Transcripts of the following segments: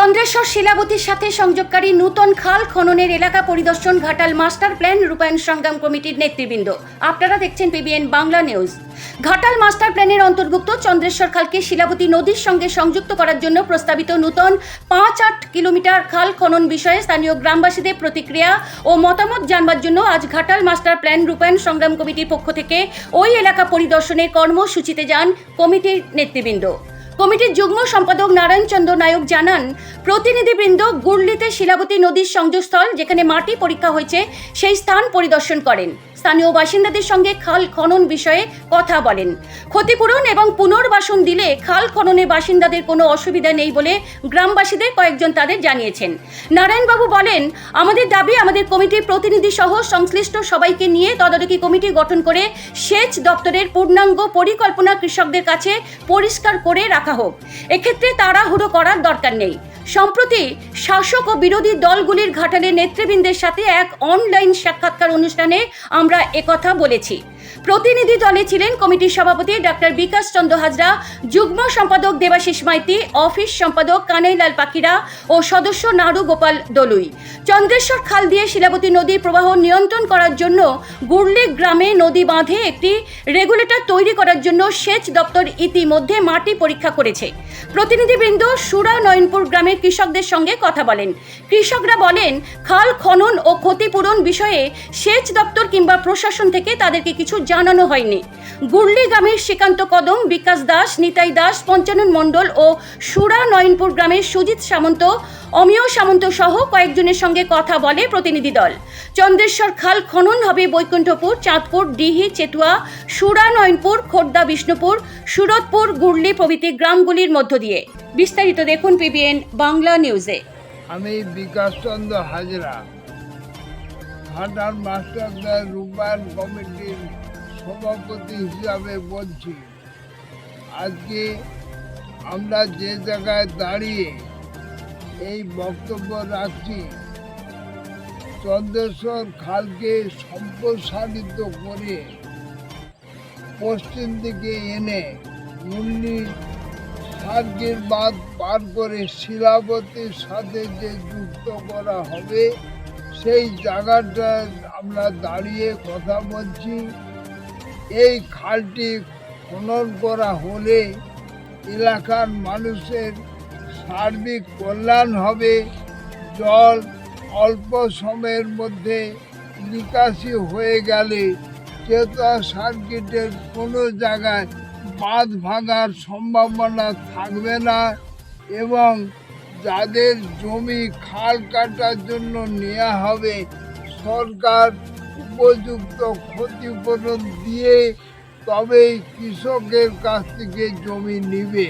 চন্দ্রেশ্বর শিলাবতীর সাথে সংযোগকারী নূতন খাল খননের এলাকা পরিদর্শন ঘাটাল মাস্টার প্ল্যান রূপায়ণ সংগ্রাম কমিটির নেতৃবৃন্দ। আপনারা দেখছেন PBN Bangla news. Ghatal master প্ল্যানের অন্তর্ভুক্ত চন্দ্রেশ্বর খালকে শিলাবতী নদীর সঙ্গে সংযুক্ত করার জন্য প্রস্তাবিত নূতন পাঁচ আট কিলোমিটার খাল খনন বিষয়ে স্থানীয় গ্রামবাসীদের প্রতিক্রিয়া ও মতামত জানবার জন্য আজ ঘাটাল মাস্টার প্ল্যান রূপায়ণ সংগ্রাম কমিটির পক্ষ থেকে ওই এলাকা পরিদর্শনের কর্মসূচিতে যান কমিটির নেতৃবৃন্দ। কমিটির যুগ্ম সম্পাদক নারায়ণ চন্দ্র নায়ক জানান, প্রতিনিধিবৃন্দ গুরলিতে শিলাবতী নদীর সংযোগস্থল যেখানে মাটি পরীক্ষা হয়েছে, সেই স্থান পরিদর্শন করেন। স্থানীয় বাসিন্দাদের সঙ্গে খাল খনন বিষয়ে কথা বলেন। ক্ষতিপূরণ এবং পুনর্বাসন দিলে খাল খননে বাসিন্দাদের কোনো অসুবিধা নেই বলে গ্রামবাসীদের কয়েকজন তাদের জানিয়েছেন। নারায়ণবাবু বলেন, আমাদের দাবি, আমাদের কমিটির প্রতিনিধি সহ সংশ্লিষ্ট সবাইকে নিয়ে তদারকি কমিটি গঠন করে সেচ দপ্তরের পূর্ণাঙ্গ পরিকল্পনা কৃষকদের কাছে পরিষ্কার করে রাখা হোক। এক্ষেত্রে তাড়াহুড়ো করার দরকার নেই। সম্প্রতি শাসক ও বিরোধী দলগুলির ঘাটালে নেতৃবৃন্দের সাথে এক অনলাইন সাক্ষাৎকার অনুষ্ঠানে আমরা একথা বলেছি। প্রতিনিধি দলে ছিলেন কমিটির সভাপতি ডাক্তার বিকাশ চন্দ্র হাজরা, যুগ্ম সম্পাদক দেবাশিস মাইতি, অফিস সম্পাদক কানাইলাল পাখিরা ও সদস্য নাড়ু গোপাল দলুই। চন্দ্রেশ্বর খাল দিয়ে শিলাবতী নদীর প্রবাহ নিয়ন্ত্রণ করার জন্য গুরলি গ্রামে নদী বাঁধে একটি রেগুলেটর তৈরি করার জন্য সেচ দপ্তর ইতিমধ্যে মাটি পরীক্ষা করেছে। প্রতিনিধিবৃন্দ সুরা নয়নপুর গ্রামের কৃষকদের সঙ্গে কথা বলেন। কৃষকরা বলেন, খাল খনন ও ক্ষতিপূরণ বিষয়ে সেচ দপ্তর কিংবা প্রশাসন থেকে তাদেরকে কিছু জানানো হয়নি। গুরলি গ্রামের শ্রীকান্ত কদম, বিকাশ দাস, নিতাই দাস, পঞ্চানন মণ্ডল ও সুরা নয়নপুর গ্রামের সুজিত সামন্ত, অমিয় সামন্ত সহ কয়েকজনের সঙ্গে কথা বলে প্রতিনিধি দল। চন্দ্রেশ্বর খাল, খনন হবে বৈকুণ্ঠপুর, চাঁদপুর, ডিহি, চেতুয়া, সুরা নয়নপুর, খোর্দা, বিষ্ণুপুর, সুরতপুর, গুরলি প্রভৃতি গ্রামগুলির মধ্য দিয়ে। বিস্তারিত দেখুন পিবিএন বাংলা নিউজে। আমি বিকাশ চন্দ্র হাজরা। ঘাটার মাস্টারদের রূপায়ণ কমিটির সভাপতি হিসাবে বলছি, আজকে আমরা যে জায়গায় দাঁড়িয়ে এই বক্তব্য রাখছি, চন্দ্রেশ্বর খালকে সম্প্রসারিত করে পশ্চিম দিকে এনে মুন্নি সার্গের বাঁধ পার করে শিলাবতীর সাথে যে যুক্ত করা হবে, সেই জায়গাটা আমরা দাঁড়িয়ে কথা বলছি। এই খালটি খনন করা হলে এলাকার মানুষের সার্বিক কল্যাণ হবে। জল অল্প সময়ের মধ্যে নিকাশি হয়ে গেলে চেতা সার্কিটের কোনো জায়গায় বাঁধ ভাঙার সম্ভাবনা থাকবে না এবং যাদের জমি খাল কাটার জন্য নেওয়া হবে, সরকার উপযুক্ত ক্ষতিপূরণ দিয়ে তবেই কৃষকের কাছ থেকে জমি নিবে।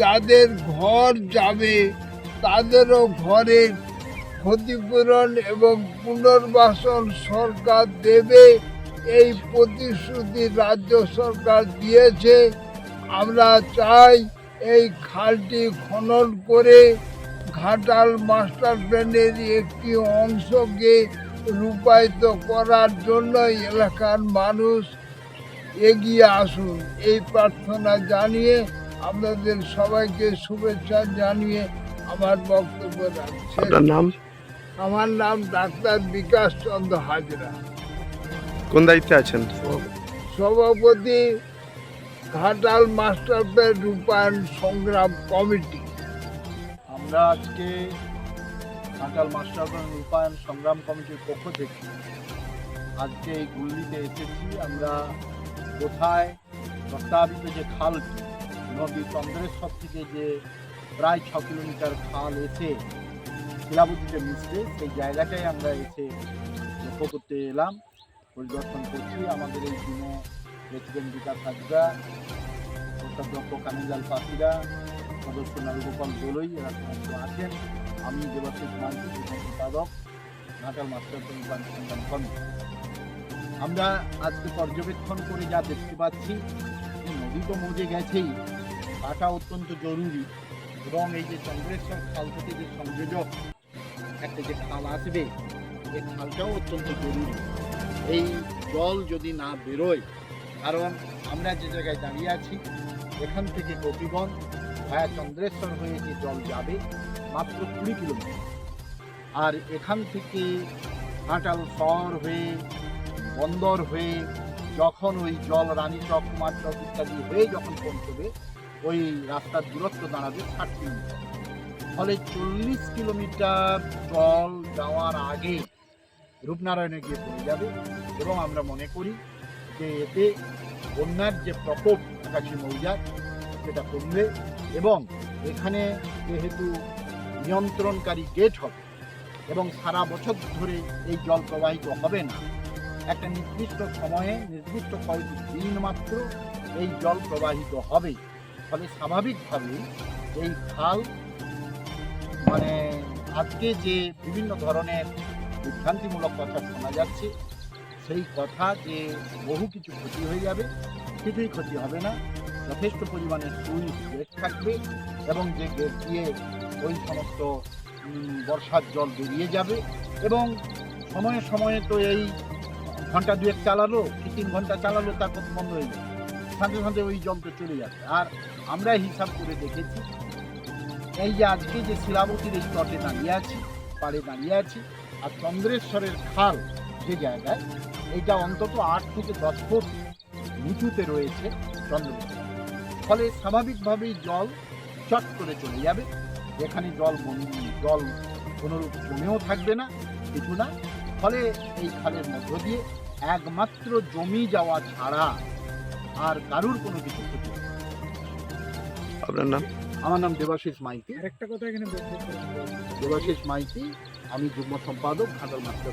যাদের ঘর যাবে, তাদেরও ঘরের ক্ষতিপূরণ এবং পুনর্বাসন সরকার দেবে, এই প্রতিশ্রুতি রাজ্য সরকার দিয়েছে। আমরা চাই এই খালটি খনন করে ঘাটাল মাস্টার প্ল্যানের একটি অংশকে রূপায়িত করার জন্য এলাকার মানুষ এগিয়ে আসুন। এই প্রার্থনা জানিয়ে আপনাদের সবাইকে শুভেচ্ছা জানিয়ে আমার বক্তব্য রাখছি। নাম? আমার নাম ডাক্তার বিকাশ চন্দ্র হাজরা। কোন দায়িত্বে আছেন? সভাপতি ঘাটাল মাস্টার প্ল্যান রূপায়ণ সংগ্রাম কমিটি। আমরা আজকে ঘাটাল মাস্টার প্ল্যান রূপায়ণ সংগ্রাম কমিটির পক্ষ থেকে আজকে এই গুল্লিতে এসেছি। আমরা কোথায়? প্রস্তাবিত যে খালটি নদী চন্দ্রেশ্বর থেকে যে প্রায় ছ কিলোমিটার খাল এসে শিলাবতীতে মিশবে, সেই জায়গাটাই আমরা এসে লক্ষ্য করতে এলাম। পরিদর্শন করছি আমাদের এই টিমে প্রেসিডেন্ট বিকাশ হাজরা কোষাধ্যক্ষ কানিজাল পাখিরা সদস্য নারুগোপাল দোলই এরা সমস্ত আছেন। আমি দেবাশিস মাঝি সম্পাদক ঘাটাল মাস্টার আমরা আজকে পর্যবেক্ষণ করে যা দেখতে পাচ্ছি নদী তো মজে গেছেই। কাটা অত্যন্ত জরুরি। এবং এই যে চন্দ্রেশ্বর খাল থেকে যে সংযোজক, একটা যে খাল আসবে, এই খালটাও অত্যন্ত জরুরি। এই জল যদি না বেরোয়, কারণ আমরা যে জায়গায় দাঁড়িয়ে আছি, এখান থেকে গোপীগঞ্জ ভায়া চন্দ্রেশ্বর হয়ে যে জল যাবে মাত্র কুড়ি কিলোমিটার। আর এখান থেকে ঘাটাল শহর হয়ে, বন্দর হয়ে, যখন ওই জল রানীচক কুমারচক ইত্যাদি হয়ে যখন পৌঁছবে, ওই রাস্তার দূরত্ব দাঁড়াবে ষাট কিলোমিটার। ফলে চল্লিশ কিলোমিটার জল যাওয়ার আগে রূপনারায়ণে গিয়ে পড়ে যাবে এবং আমরা মনে করি যে এতে বন্যার যে প্রকোপ, আকাশী মৌজার, সেটা কমবে এবং এখানে যেহেতু নিয়ন্ত্রণকারী গেট হবে এবং সারা বছর ধরে এই জল প্রবাহিত হবে না। একটা নির্দিষ্ট সময়ে, নির্দিষ্ট কয়েকটি দিন মাত্র এই জল প্রবাহিত হবে। ফলে স্বাভাবিকভাবেই এই খাল মানে আজকে যে বিভিন্ন ধরনের বিভ্রান্তিমূলক কথা শোনা যাচ্ছে, সেই কথা যে বহু কিছু ক্ষতি হয়ে যাবে, কিছুই ক্ষতি হবে না। যথেষ্ট পরিমাণে সুইচ গেট থাকবে এবং যে গেট দিয়ে ওই সমস্ত বর্ষার জল বেরিয়ে যাবে এবং সময়ে সময়ে তো এই ঘণ্টা দুয়েক চালালো, কি তিন ঘণ্টা চালালো তারপর বন্ধ হয়ে যাবে। সাথে সাথে ওই তো চলে যাবে। আর আমরা হিসাব করে দেখেছি, এই যে আজকে যে শিলাবতীর এই তটে দাঁড়িয়ে আছি, পাড়ে দাঁড়িয়ে আছি, আর চন্দ্রেশ্বরের খাল যে জায়গায়, এইটা অন্তত আট থেকে দশ ফুট নিচুতে রয়েছে চন্দ্রেশ্বর ফলে স্বাভাবিকভাবেই জল চট করে চলে যাবে। এখানে জল জল কোনোরূপ জমেও থাকবে না কিছু না। ফলে এই খালের মধ্য দিয়ে একমাত্র জমি যাওয়া ছাড়া আর কারুর কোনো কিছু ক্ষতি আপনার নাম? আমার নাম দেবাশিস মাইতি। আরেকটা কথা এখানে বলতে দেবাশিস মাইতি আমি যুগ্ম সম্পাদক ঘাটাল মাস্টার